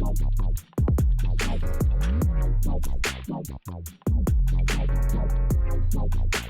Thank you.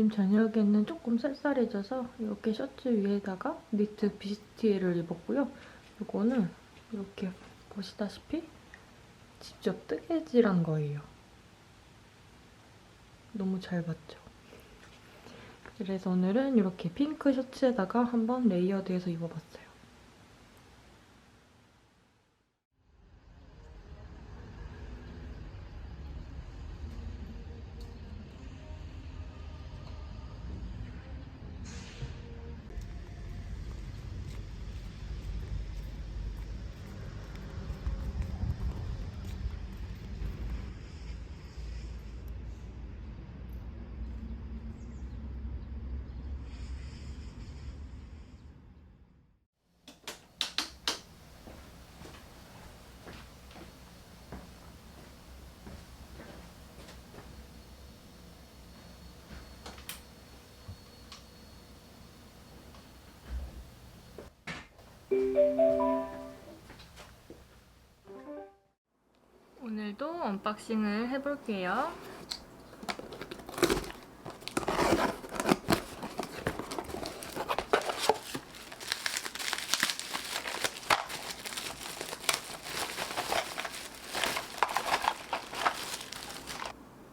요즘 저녁에는 조금 쌀쌀해져서 이렇게 셔츠 위에다가 니트 비스티를 입었고요. 이거는 이렇게 보시다시피 직접 뜨개질한 거예요. 너무 잘 봤죠? 그래서 오늘은 이렇게 핑크 셔츠에다가 한번 레이어드해서 입어봤어요. 오늘도 언박싱을 해볼게요.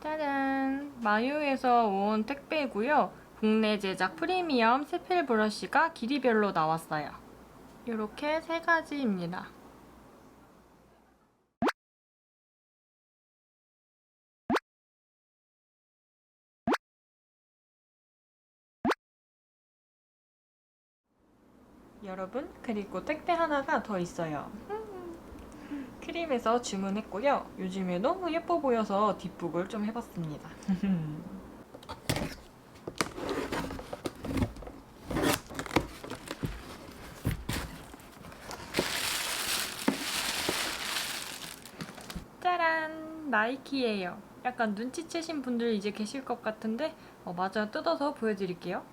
짜잔! 마유에서 온 택배고요. 국내 제작 프리미엄 세필 브러쉬가 길이별로 나왔어요. 이렇게 세 가지입니다. 여러분, 그리고 택배 하나가 더 있어요. 크림에서 주문했고요. 요즘에 너무 예뻐 보여서 뒷북을 좀 해봤습니다. 짜란! 나이키예요. 약간 눈치채신 분들 이제 계실 것 같은데 어, 맞아 뜯어서 보여드릴게요.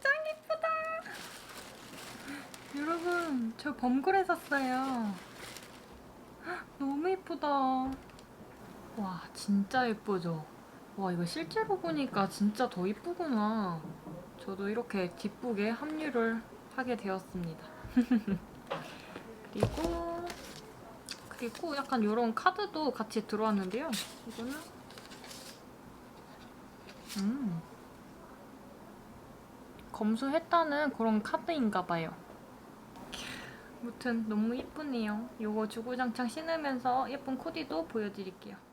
짱 예쁘다. 여러분, 저 범글에 샀어요. 헉, 너무 예쁘다. 와, 진짜 예쁘죠? 와, 이거 실제로 보니까 진짜 더 예쁘구나. 저도 이렇게 뒷북에 합류를 하게 되었습니다. 그리고, 그리고 약간 이런 카드도 같이 들어왔는데요. 이거는, 음. 검수했다는 그런 카드인가 봐요. 아무튼 너무 예쁘네요. 요거 주구장창 신으면서 예쁜 코디도 보여드릴게요.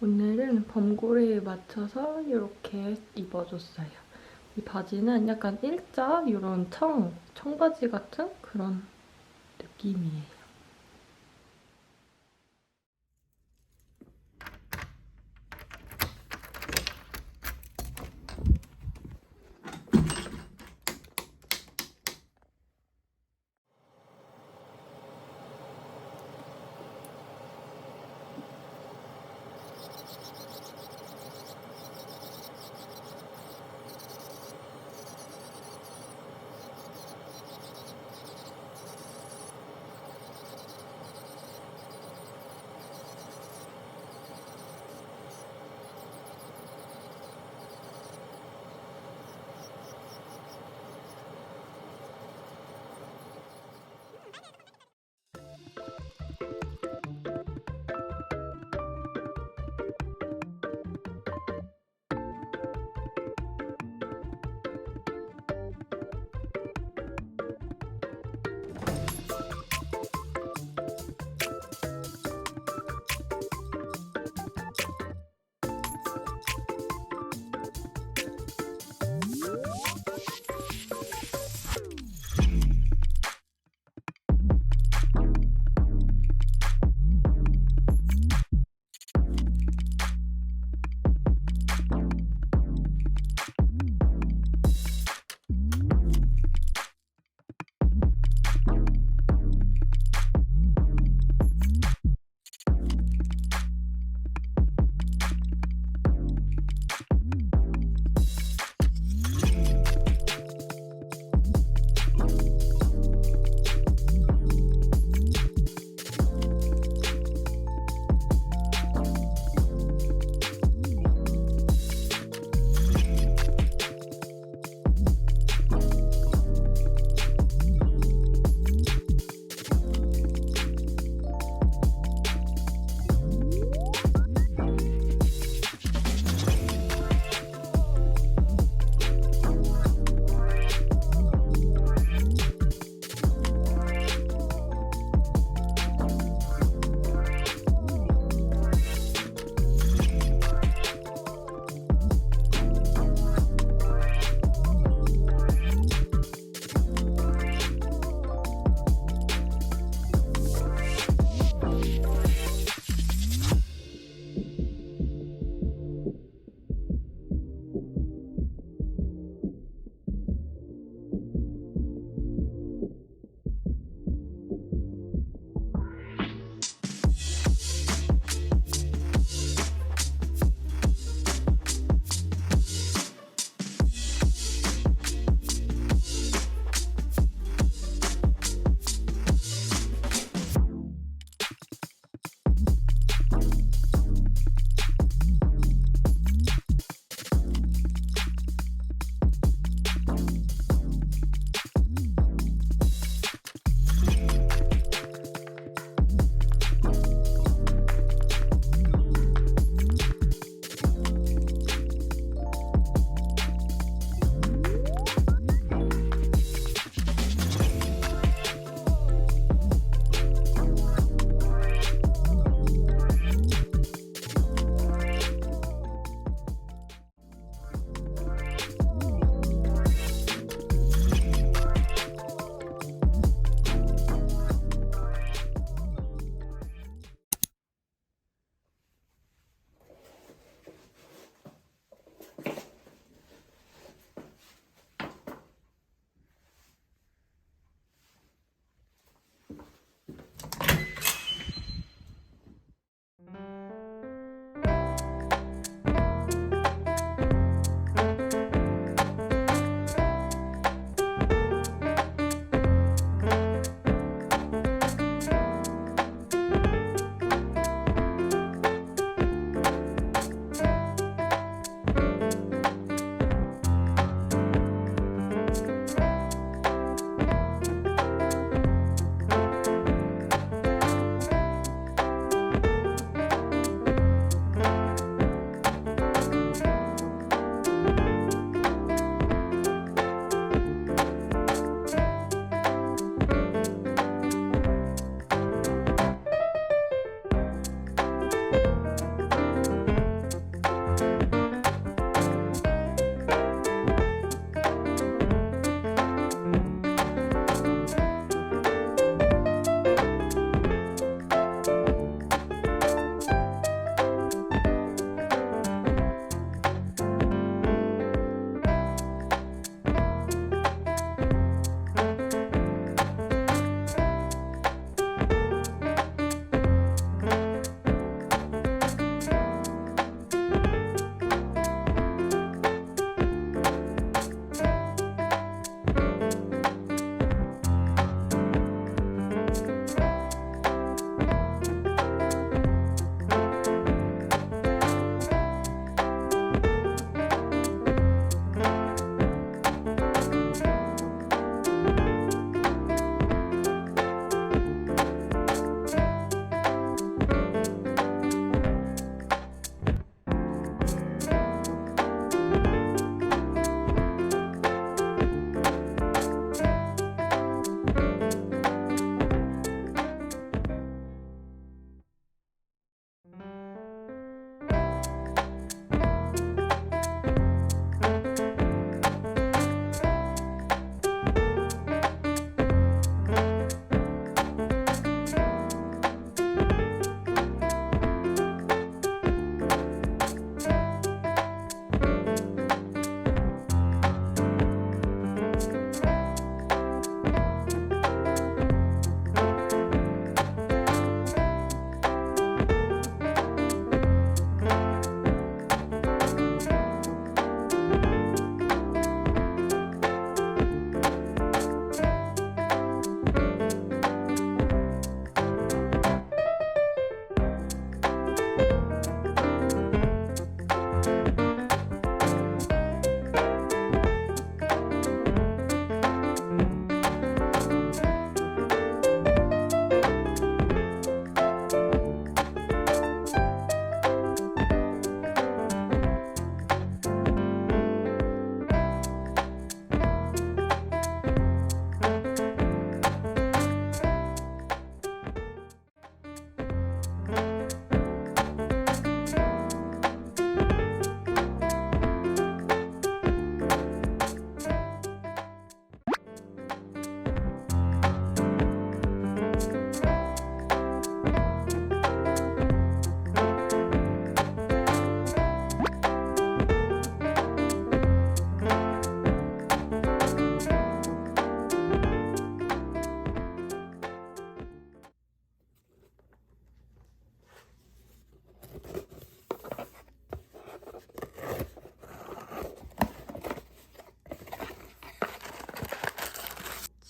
오늘은 범고래에 맞춰서 이렇게 입어줬어요. 이 바지는 약간 일자 이런 청, 청바지 같은 그런 느낌이에요.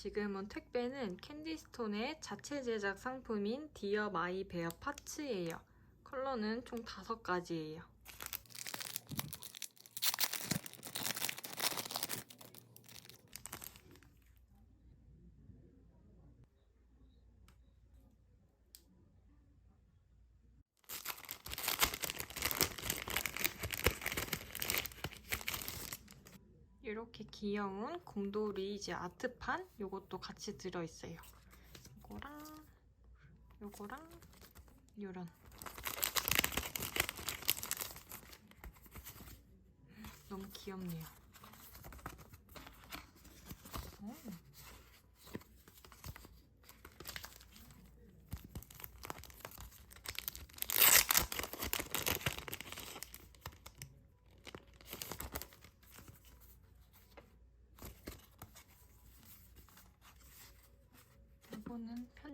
지금 온 택배는 캔디스톤의 자체 제작 상품인 디어 마이 베어 파츠예요. 컬러는 총 5가지예요. 이렇게 귀여운 곰돌이 이제 아트판 요것도 같이 들어있어요. 요거랑 요거랑 요런 너무 귀엽네요. 오.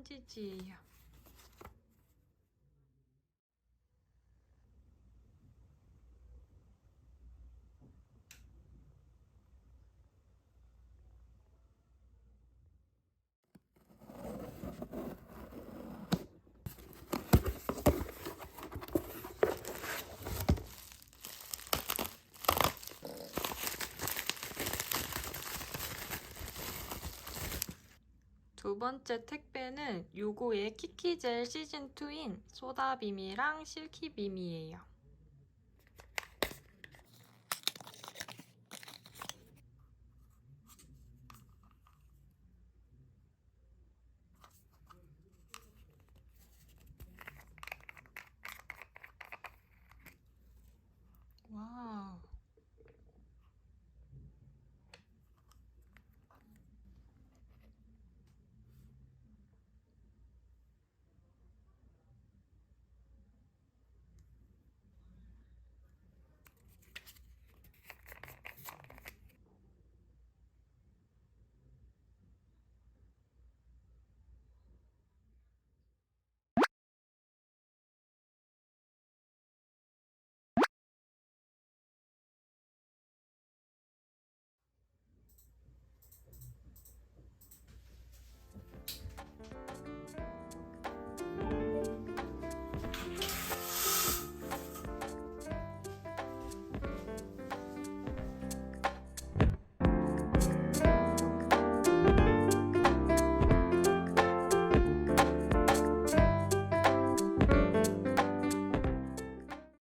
이 번째 택배는 요거의 키키젤 시즌2인 소다빔이랑 실키빔이에요.